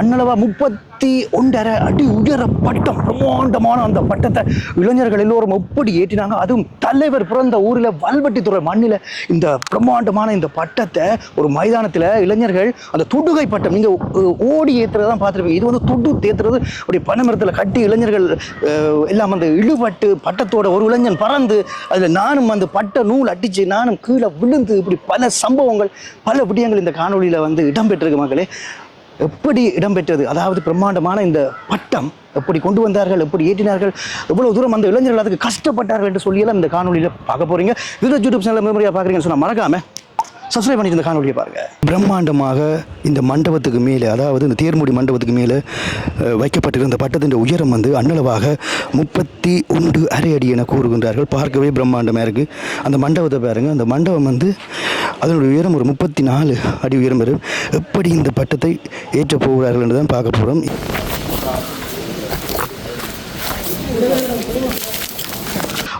அண்ணளவா முப்பத்தி ஒன்றரை அடி உயர பட்டம் பிரம்மாண்டமான அந்த பட்டத்தை இளைஞர்கள் எல்லோரும் எப்படி ஏற்றினாங்க. அதுவும் தலைவர் பிறந்த ஊரில் வல்வெட்டித்துறை மண்ணில் இந்த பிரம்மாண்டமான இந்த பட்டத்தை ஒரு மைதானத்தில் இளைஞர்கள் அந்த துடுகை பட்டம் நீங்கள் ஓடி ஏற்றுறது தான் பார்த்துருப்பீங்க. இது வந்து துடு தேத்துறது அப்படி பனைமரத்தில் கட்டி இளைஞர்கள் எல்லாம் அந்த இழுபட்டு பட்டத்தோட ஒரு இளைஞன் பறந்து அதில் நானும் அந்த பட்ட நூல் அடித்து நானும் கீழே விழுந்து இப்படி பல சம்பவங்கள் பல விடயங்கள் இந்த காணொளியில் வந்து இடம்பெற்றிருக்கு மக்களே. எப்படி இடம்பெற்றது? அதாவது பிரம்மாண்டமான இந்த பட்டம் எப்படி கொண்டு வந்தார்கள்? எப்படி ஏற்றினார்கள்? எவ்வளவு தூரம் அந்த இளைஞர்கள் அதுக்கு கஷ்டப்பட்டார்கள் என்று சொல்லியெல்லாம் இந்த காணொலியில் பார்க்க போறீங்க. இது யூடியூப் சேனல் மெமரியாக பார்க்குறீங்கன்னு சொன்னால் மறக்காம சப்ஸ்கிரைப் பண்ணிட்டு இந்த காணொலியை பாருங்க. பிரம்மாண்டமாக இந்த மண்டபத்துக்கு மேலே அதாவது இந்த தேர்முடி மண்டபத்துக்கு மேலே வைக்கப்பட்டிருந்த பட்டத்தின் உயரம் வந்து அன்னளவாக முப்பத்தி ஒன்று அரை அடி என கூறுகின்றார்கள். பார்க்கவே பிரம்மாண்டமாக இருக்குது அந்த மண்டபத்தை பாருங்க. அந்த மண்டபம் வந்து அதனுடைய உயரம் ஒரு முப்பத்தி நாலு அடி உயரம் வரும். எப்படி இந்த பட்டத்தை ஏற்றப் போகிறார்கள் என்று தான் பார்க்க போகிறோம்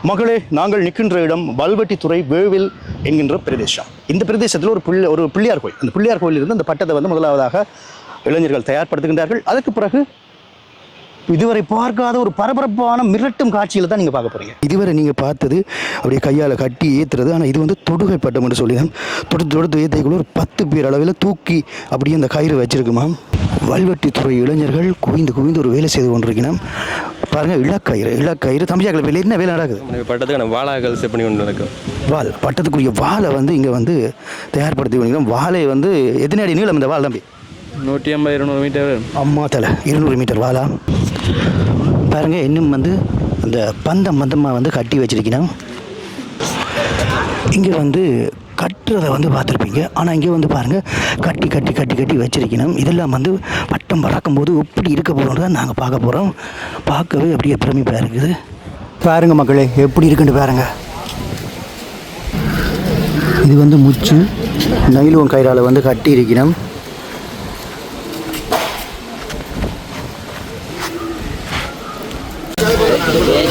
மகளே நாங்கள் நிற்கின்ற இடம் வல்வெட்டித்துறை வேவில் என்கின்ற பிரதேசம். இந்த பிரதேசத்தில் ஒரு பிள்ளை ஒரு பிள்ளையார் கோயில். அந்த பிள்ளையார் கோயிலிருந்து அந்த பட்டத்தை வந்து முதலாவதாக இளைஞர்கள் தயார்படுத்துகின்றார்கள். அதுக்கு பிறகு இதுவரை பார்க்காத ஒரு பரபரப்பான மிரட்டும் காட்சியில் தான் நீங்கள் பார்க்க போகிறீங்க இதுவரை நீங்கள் பார்த்தது அப்படியே கையால் கட்டி ஏற்றுறது ஆனால் இது வந்து தொடுகை பட்டம் என்று சொல்லி தான் தொடுத்து தொடுத்து ஏற்றைக்குள்ள ஒரு பத்து பேர் அளவில் தூக்கி அப்படியே அந்த கயிறு வச்சிருக்குமாம் வல்வெட்டித்துறை இளைஞர்கள் குவிந்து குவிந்து ஒரு வேலை செய்து கொண்டிருக்கணும் பாருங்க இளக்கயிறு இளக்கயிறு. தம்பியாக்கள் வேலை என்ன வேலை நடக்குது? பட்டத்துக்கான வாழாக்கள் செட் பண்ணி கொண்டு இருக்கோம் வால் பட்டத்துக்குரிய வாளை வந்து இங்கே வந்து தயார்படுத்தி பண்ணிக்கிறோம் வாளை வந்து எத்தனை அடி நீளம் இந்த வால் தம்பி? நூற்றி ஐம்பது இருநூறு மீட்டர். அம்மா தலை இருநூறு மீட்டர் வாலா பாருங்க இன்னும் வந்து அந்த பந்தம் பந்தமாக வந்து கட்டி வச்சிருக்கணும் இங்கே வந்து கட்டுறதை வந்து பார்த்துருப்பீங்க. ஆனால் இங்கே வந்து பாருங்கள் கட்டி கட்டி கட்டி கட்டி வச்சிருக்கணும். இதெல்லாம் வந்து பட்டம் பறக்கும்போது எப்படி இருக்க போகிறோம் நாங்கள் பார்க்க போகிறோம் பார்க்கவே அப்படியே பிரமிப்பாக இருக்குது. பாருங்க மக்களே எப்படி இருக்குன்னு பாருங்க. இது வந்து முச்சு. நைலோன் கயிறால் வந்து கட்டி இருக்கணும்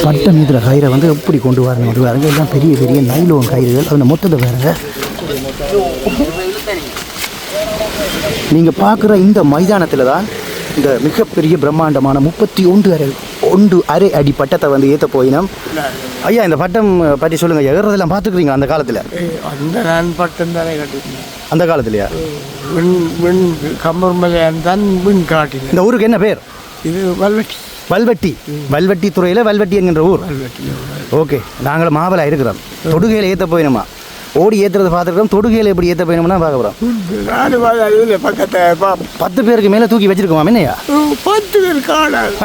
பட்டம் இதில் கயிறை வந்து எப்படி கொண்டு வரணும்? பாருங்க எல்லாம் பெரிய பெரிய நைலோன் கயிறுகள். அந்த மொத்தத்தை பாருங்கள் நீங்கள் பார்க்குற இந்த மைதானத்தில் தான் இந்த மிகப்பெரிய பிரம்மாண்டமான முப்பத்தி ஒன்று அரை ஒன்று அரை அடி பட்டத்தை வந்து ஏற்ற போயினோம். ஐயா இந்த பட்டம் பற்றி சொல்லுங்கள் ஏறுறதெல்லாம் பார்த்துக்கிறீங்க அந்த காலத்தில்? அந்த நான் பட்டம் தானே கட்டினேன். அந்த காலத்துலையா? விண் விண் கம்பர் மலையான் தான் விண் காட்டினேன். இந்த ஊருக்கு என்ன பேர்? இது வல்வெட்டி. வல்வெட்டி. வல்வெட்டி துறையில் வல்வெட்டி என்கின்ற ஊர். ஓகே நாங்களும் மாவலா இருக்கிறோம். தொடுகையில் ஏற்ற போயினோமா? ஓடி ஏற்றுறதை பார்த்துருக்கோம் தொடுகையில் எப்படி ஏற்ற போயினோம்னா பார்க்க போகிறோம் பக்கத்தை பத்து பேருக்கு மேலே தூக்கி வச்சிருக்கோமா என்னையா பத்து பேர் காணாது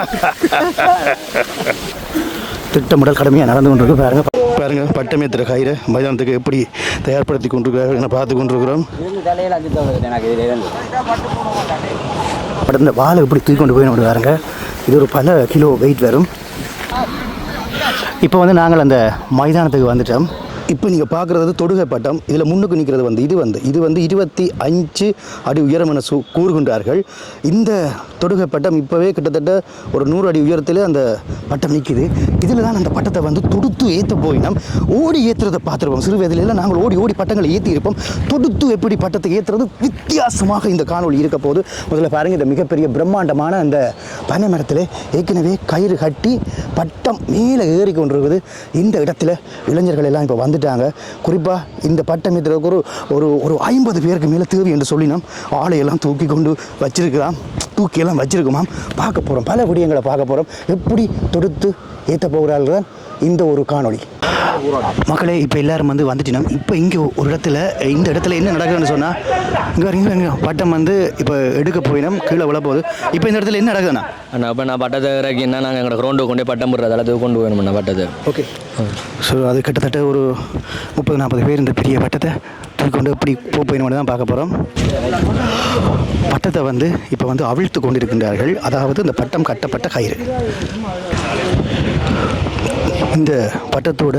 திட்டமிடல் கடுமையாக நடந்து கொண்டிருக்கு பாருங்க. பாருங்க பட்டமேத்திர கயிறை மைதானத்துக்கு எப்படி தயார்படுத்தி கொண்டிருக்கிறார்கள் என பார்த்து கொண்டிருக்கிறோம். இந்த வாழை எப்படி தூக்கி கொண்டு போய் பாருங்க. இது ஒரு பல கிலோ வெயிட் வரும். இப்போ வந்து நாங்கள் அந்த மைதானத்துக்கு வந்துட்டோம். இப்போ நீங்கள் பார்க்குறது தொடுகை பட்டம். இதில் முன்னுக்கு நிற்கிறது வந்து இது வந்து இது வந்து இருபத்தி அஞ்சு அடி உயரம் என சு கூறுகின்றார்கள். இந்த தொடுகை பட்டம் இப்போவே கிட்டத்தட்ட ஒரு நூறு அடி உயரத்தில் அந்த பட்டம் நிற்கிது இதில் தான் அந்த பட்டத்தை வந்து தொடுத்து ஏற்ற போயினோம். ஓடி ஏற்றுறதை பார்த்துருப்போம். சிறு வயதிலெல்லாம் நாங்கள் ஓடி ஓடி பட்டங்களை ஏற்றி இருப்போம் தொடுத்து எப்படி பட்டத்தை ஏற்றுறது வித்தியாசமாக இந்த காணொளி இருக்க போது முதல்ல பாருங்கள் இந்த மிகப்பெரிய பிரம்மாண்டமான அந்த பனை மரத்தில் ஏற்கனவே கயிறு கட்டி பட்டம் மேலே ஏறி கொண்டிருக்குது இந்த இடத்துல இளைஞர்கள் எல்லாம் இப்போ வந்து வந்துட்டாங்க. குறிப்பாக இந்த பட்டம் ஏற்றுறதுக்கு ஒரு ஒரு ஒரு ஐம்பது பேருக்கு மேலே தேவை என்று சொல்லினோம் ஆலையெல்லாம் தூக்கி கொண்டு வச்சிருக்கலாம். தூக்கியெல்லாம் வச்சிருக்குமாம் பார்க்க போகிறோம் பல விடயங்களை பார்க்க போகிறோம் எப்படி தொடுத்து ஏற்ற போகிறார்கள் இந்த ஒரு காணொளி. மக்களே இப்போ எல்லாரும் வந்து வந்துட்டினோம் இப்போ இங்கே ஒரு இடத்துல இந்த இடத்துல என்ன நடக்குதுன்னு சொன்னால் இங்கே வரீங்க பட்டம் வந்து இப்போ எடுக்க போயினோம் கீழே விழ போகுது. இப்போ இந்த இடத்துல என்ன நடக்குதுண்ணா அண்ணா அப்போ நான் பட்டத்தை இறக்கினா நாங்கள் எங்களோட கிரௌண்டு கொண்டு பட்டம் போடுறது எல்லாத்துக்கும் கொண்டு போயணும்ண்ணா பட்டத்தை. ஓகே. ஸோ அது கிட்டத்தட்ட ஒரு முப்பது நாற்பது பேர் இந்த பெரிய பட்டத்தை கொண்டு எப்படி போயின்னு தான் பார்க்க போகிறோம் பட்டத்தை வந்து இப்போ வந்து அவிழ்த்து கொண்டிருக்கின்றார்கள். அதாவது இந்த பட்டம் கட்டப்பட்ட கயிறு. இந்த பட்டத்தோட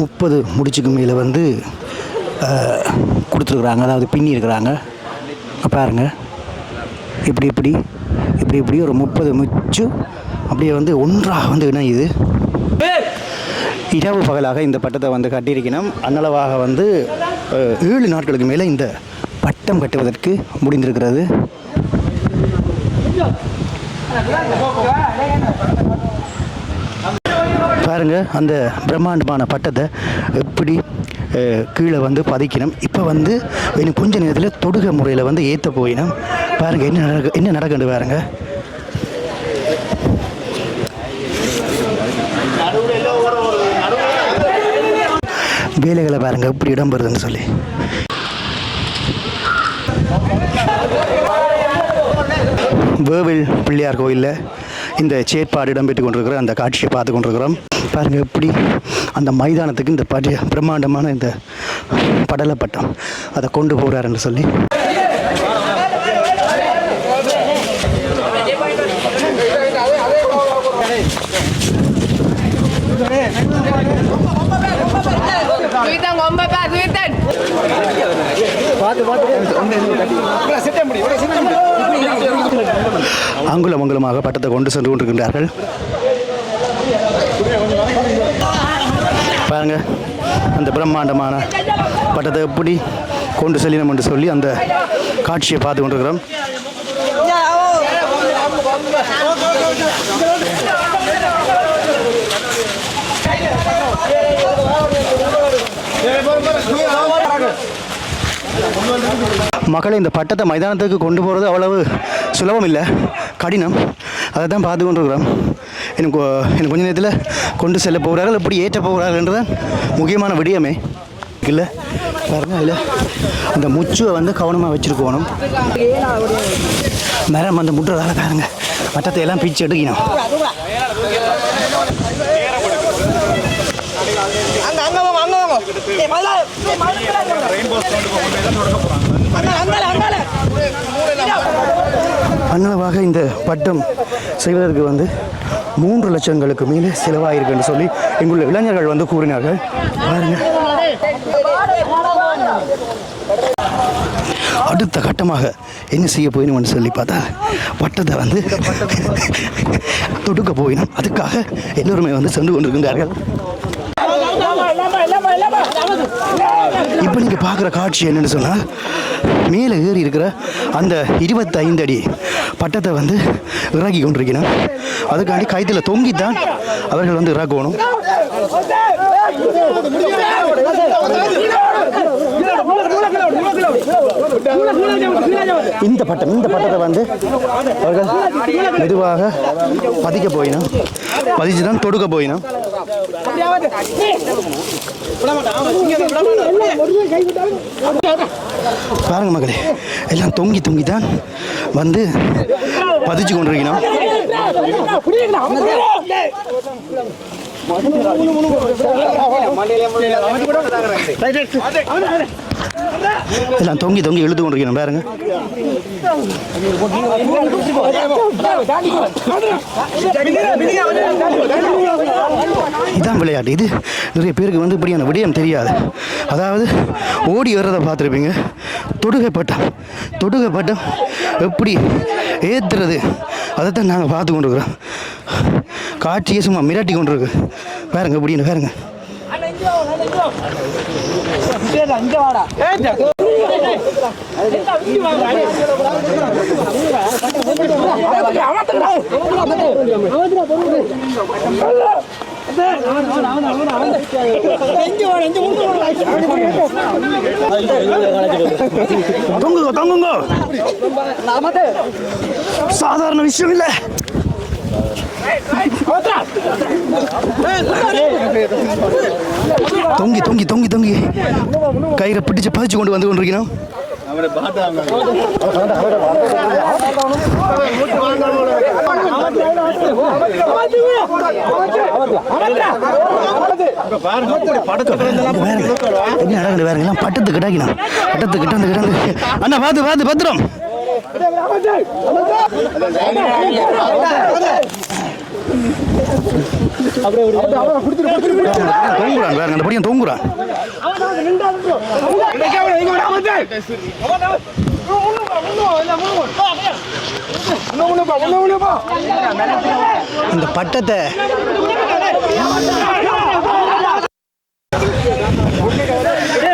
முப்பது முடிச்சுக்கு மேலே வந்து கொடுத்துருக்குறாங்க. அதாவது பின்னியிருக்கிறாங்க பாருங்கள் பாருங்க. இப்படி இப்படி இப்படி இப்படி ஒரு முப்பது முச்சு அப்படியே வந்து ஒன்றாக வந்து இணையுது. இரவு பகலாக இந்த பட்டத்தை வந்து கட்டியிருக்கணும். அன்னளவாக வந்து ஏழு நாட்களுக்கு மேலே இந்த பட்டம் கட்டுவதற்கு முடிந்திருக்கிறது. பாருங்க அந்த பிரம்மாண்டமான பட்டத்தை எப்படி கீழே வந்து பதிக்கணும். இப்போ வந்து இன்னும் கொஞ்ச நேரத்தில் தொடுக முறையில் வந்து ஏற்ற போயினோம். பாருங்கள் என்ன நடக்க என்ன நடக்குது பாருங்க. வேலைகளை பாருங்க எப்படி வருதுன்னு சொல்லி. வேவில் பிள்ளையார் கோயிலில் இந்த செயற்பாடு இடம்பெற்று கொண்டிருக்கிற அந்த காட்சியை பார்த்து கொண்டிருக்கிறோம். பாருங்கள் எப்படி அந்த மைதானத்துக்கு இந்த படி பிரம்மாண்டமான இந்த படலப்பட்டம் அதை கொண்டு போகிறாருன்னு சொல்லி. அங்குலம் அங்குலமாக பட்டத்தை கொண்டு சென்று கொண்டிருக்கின்றார்கள். பாருங்க. அந்த பிரம்மாண்டமான பட்டத்தை எப்படி கொண்டு செல்லினோம் என்று சொல்லி அந்த காட்சியை பார்த்து கொண்டிருக்கிறோம். மக்களை இந்த பட்டத்தை மைதானத்துக்கு கொண்டு போகிறது அவ்வளவு சுலபம் இல்லை. கடினம். அதை தான் பார்த்து கொண்டிருக்கிறோம். எனக்கு எனக்கு கொஞ்ச நேரத்தில் கொண்டு செல்ல போகிறார்கள். எப்படி ஏற்ற போகிறார்கள்ன்றது முக்கியமான விடயமே. இல்லை பாருங்க அதில் அந்த முச்சுவை வந்து கவனமாக வச்சுருக்கணும். மரம் அந்த முட்டுறதால பாருங்க. பட்டத்தை எல்லாம் பிச்சு எடுக்கணும். அங்க அன்னவாக இந்த பட்டம் செய்வதற்கு வந்து மூன்று லட்சங்களுக்கு மேலே செலவாயிருக்குன்னு சொல்லி இங்குள்ள இளைஞர்கள் வந்து கூறினார்கள். பாருங்க. அடுத்த கட்டமாக என்ன செய்ய போயினோம்னு சொல்லி பார்த்தா பட்டத்தை வந்து தொடுக்க போயினும். அதுக்காக எல்லோருமே வந்து சென்று கொண்டிருக்கின்றார்கள். இப்போ நீங்கள் பார்க்குற காட்சி என்னென்னு சொன்னால் மேலே ஏறி இருக்கிற அந்த இருபத்தைந்து அடி பட்டத்தை வந்து இறக்கி கொண்டிருக்கணும் அதுக்காண்டி கயிற்றுல தொங்கித்தான் அவர்கள் வந்து இறக்கணும். இந்த பட்டம் இந்த பட்டத்தை வந்து அவர்கள் மெதுவாக பதிக்க போயினோம். பதிச்சு தான் தொடுக்க போயினோம். பாருங்க மகளே எல்லாம் தொங்கி தொங்கி தான் வந்து பதிச்சு கொண்டிருக்கணும். எல்லாம் தொங்கி தொங்கி எழுது கொண்டிருக்கணும் பாருங்க இதான் விளையாட்டு. இது நிறைய பேருக்கு வந்து இப்படியான விடயம் தெரியாது. அதாவது ஓடி வர்றதை பார்த்துருப்பீங்க. தொடுகை பட்டம் தொடுகை பட்டம் எப்படி ஏற்றுறது அதை தான் நாங்கள் பார்த்து கொண்டிருக்கிறோம். காட்சியே சும்மா மிராட்டி கொண்டிருக்கு. பாருங்க இப்படின்னு பாருங்க தொங்குங்க தொங்குங்க. சாதாரண விஷயம் இல்லை. தொங்கி தொங்கி தொங்கி தொங்கி. கயிறை பிடிச்சு பதிச்சு கொண்டு வந்து கொண்டிருக்கிறோம். இங்க எல்லாம் பட்டத்து கிடாக்கினா பட்டத்து கிட்டாந்து அண்ணா பார்த்து பார்த்து பத்திரம். தொங்குறான் பாருங்க அந்த படியும் தொங்குறான் இந்த பட்டத்தை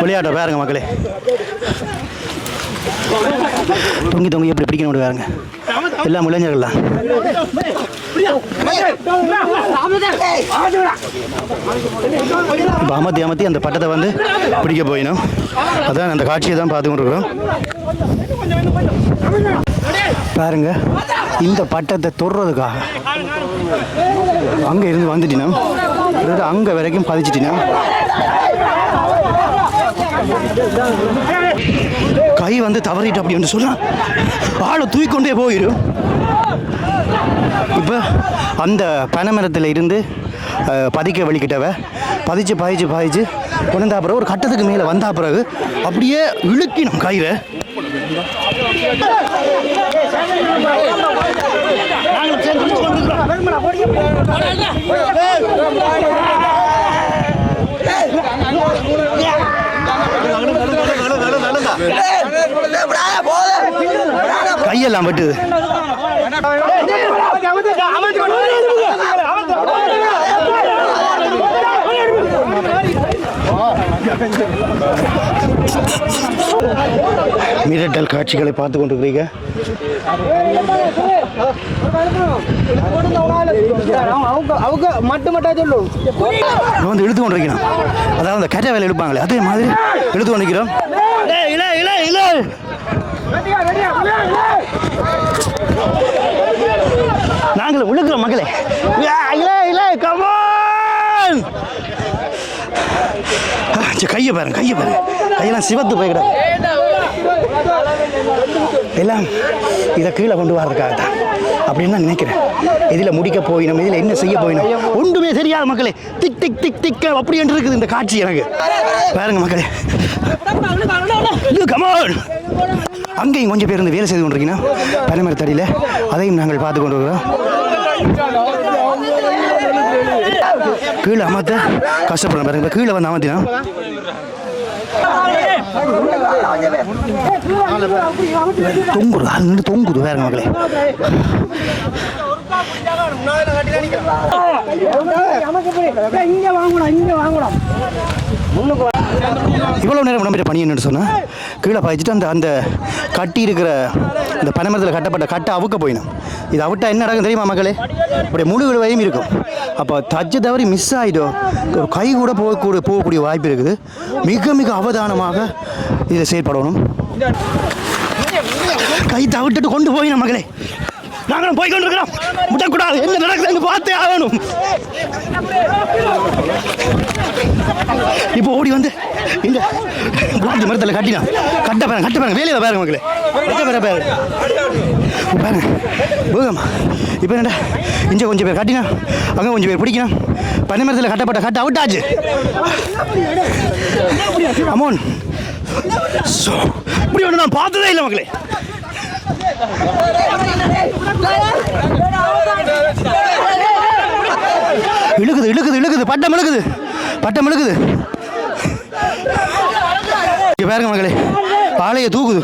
விளையாட்ட பாருங்க மக்களே. தொங்கி தொங்கி எப்படி பிடிக்கணும் பாருங்க எல்லாம் இளைஞர்கள் தான். இப்போ அமர்த்தி அமர்த்தி அந்த பட்டத்தை வந்து பிடிக்க போயிடும் அதான் அந்த காட்சியை தான் பார்த்து கொண்டிருக்கிறோம். பாருங்க இந்த பட்டத்தை தொடுறதுக்காக அங்கே இருந்து வந்துட்டினா அங்கே வரைக்கும் பதிச்சிட்டினா கை வந்து தவறிட்டு அப்படின்னு சொல்லலாம் ஆளை தூக்கிக்கொண்டே போயிடும் இப்போ அந்த பனைமரத்தில் இருந்து பதிக்க வலிக்கிட்டவ பதிச்சு பாய்ச்சி பாய்ச்சி கொண்டா பிறகு ஒரு கட்டத்துக்கு மேலே வந்தா பிறகு அப்படியே இழுக்கினோம் கயிறை. கையெல்லாம் வெட்டுது. மிரட்டல் காட்சிகளை பார்த்து கொண்டிருக்கிறீங்க. அவங்க வந்து இழுத்து கொண்டிருக்கிறோம் அதாவது அந்த கரை வேலை எடுப்பாங்களே அதே மாதிரி இழுத்து கொண்டிருக்கிறோம். ஏய், இலே இலே இலே நாங்கள் விழுக்கிறோம் மக்களே. யா, இலே இலே கமான் கையை பாருங்க கையை பாருங்க. கையெல்லாம் சிவத்து போய் கிடக்கு எல்லாம் இதை கீழே கொண்டு வரதுக்காக தான் அப்படின்னு நான் நினைக்கிறேன். இதில் முடிக்க போயினோம் இதில் என்ன செய்ய போயினோம் ஒன்றுமே தெரியாத மக்களே. திக் திக் திக் திக் அப்படி என்று இருக்குது இந்த காட்சி எனக்கு. பாருங்க மக்களே. கமான் அங்கேயும் கொஞ்சம் பேர் வந்து வேலை செய்து கொண்டிருக்கீங்கன்னா பனைமரத்தடியில் அதையும் நாங்கள் பார்த்து கொண்டு வருகிறோம். கீழே அமர்த்த கஷ்டப்படுறோம் பாருங்க. கீழே வந்து அமர்த்தினா? தொங்குது அது நின்று தொங்குது வேற மகளே இங்க வாங்கணும் இங்க வாங்கணும் இவ்வளோ நேரம் நம்பிட்ட பணி என்னன்னு சொன்னால் கீழே பாய்ச்சிட்டு அந்த அந்த கட்டி இருக்கிற இந்த பனைமரத்தில் கட்டப்பட்ட கட்டை அவுக்க போயிடும். இது அவிட்டா என்ன நடக்கும் தெரியுமா மக்களே? அப்படியே முழு விழுவையும் இருக்கும். அப்போ தச்சு தவறி மிஸ் ஆகிடும் கை கூட போகக்கூடிய போகக்கூடிய வாய்ப்பு இருக்குது. மிக மிக அவதானமாக இதில் செயல்படணும். கை தவிட்டுட்டு கொண்டு போயிடும் மகளே நாங்களும் போய் கொண்டிருக்கிறோம் விடக்கூடாது. என்ன நடக்குதுன்னு பார்த்தே ஆகணும். இப்போ ஓடி வந்து இந்த குலாந்தி மரத்தில் கட்டினான் கட்ட பாருங்க கட்ட பாருங்க. வேலையில் பாருங்க மக்களே. கட்ட பாருங்க பாருங்க. பாருங்க. போகமா இப்போ என்னடா? இங்கே கொஞ்சம் பேர் கட்டினா அங்கே கொஞ்சம் பேர் பிடிக்கணும். பனை மரத்தில் கட்டப்பட்ட கட்ட அவுட்டாச்சு. அமௌண்ட் ஸோ இப்படி ஒன்று நான் பார்த்ததே இல்லை மக்களே. இழுக்குது இழுக்குது இழுக்குது. பட்டம் இழுக்குது. பட்டம் இழுக்குது. இங்க பாருங்க மகளே. பாலையை தூக்குது.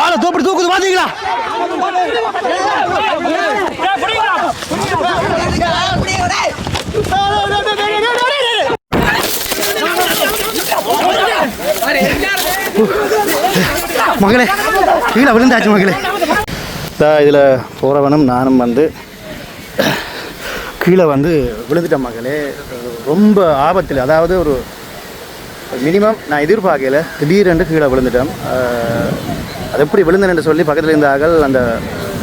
ஆளை தூப்படி தூக்குது பார்த்தீங்களா மகளே கீழே விழுந்தாச்சு மகளே. இதில் போகிறவனும் நானும் வந்து கீழே வந்து விழுந்துட்டேன் மகளே. ரொம்ப ஆபத்தில் அதாவது ஒரு மினிமம் நான் எதிர்பார்க்கல திடீரென்று கீழே விழுந்துட்டேன். அது எப்படி விழுந்தேன்னு சொல்லி பக்கத்தில் இருந்த ஆகள் அந்த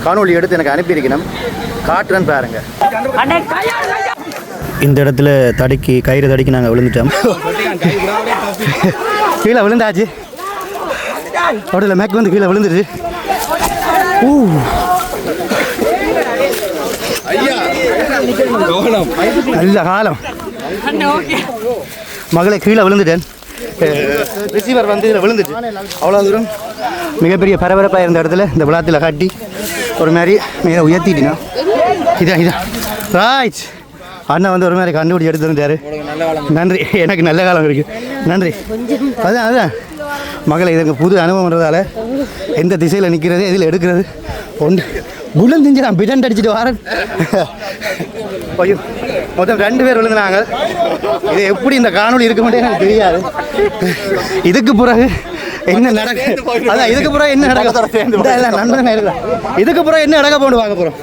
காணொளி எடுத்து எனக்கு அனுப்பியிருக்கணும். காட்டுறேன்னு பாருங்க. இந்த இடத்துல தடுக்கி கயிறு தடுக்கி நாங்கள் விழுந்துட்டோம். கீழே விழுந்தாச்சு. அப்படியில் மேக் வந்து கீழே விழுந்துட்டு ஊ. நல்ல காலம். மகளை கீழே விழுந்துட்டேன். ரிசீவர் வந்து இதில் விழுந்துட்டு. அவ்வளோ தூரம். மிகப்பெரிய பரபரப்பாக இருந்த இடத்துல இந்த விழாத்தில் காட்டி ஒரு மாதிரி மேலே உயர்த்திட்டினா. இதான் இதான். ராய்ச் அண்ணன் வந்து ஒரு மாதிரி கண்டுபிடி எடுத்து வந்துட்டாரு நன்றி. எனக்கு நல்ல காலம் இருக்கு. நன்றி. அதான் அதான். மகளை இதுக்கு புது அனுபவம்ன்றதால எந்த திசையில் நிற்கிறது எதில் எடுக்கிறது? ஒன்று குளம் திஞ்சு நான் பிடன் அடிச்சுட்டு வரேன். ஐயோ மொத்தம் ரெண்டு பேர் விழுந்துனாங்க இது எப்படி இந்த காணொளி இருக்க மாட்டே எனக்கு தெரியாது. இதுக்கு பிறகு என்ன நடக்க அதான் இதுக்கு பிறகு என்ன நடக்க இருக்கலாம் இதுக்கு பிறகு என்ன நடக்க போகணும் பார்க்க போகிறோம்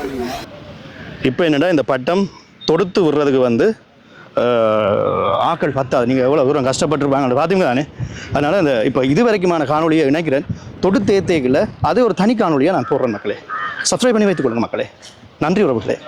இப்போ என்னடா இந்த பட்டம் தொடுத்து விடுறதுக்கு வந்து ஆக்கள் ஆட்கள் பத்தாது. நீங்கள் எவ்வளோ தூரம் கஷ்டப்பட்டுருப்பாங்க பார்த்தீங்களா தானே அதனால் இந்த இப்போ இது வரைக்குமான காணொலியை இணைக்கிறேன். தொடு தேத்தேக்கில் அது ஒரு தனி காணொலியாக நான் போடுறேன் மக்களே. சப்ஸ்கிரைப் பண்ணி வைத்துக் கொள்ளுங்க மக்களே. நன்றி உறவுகளே.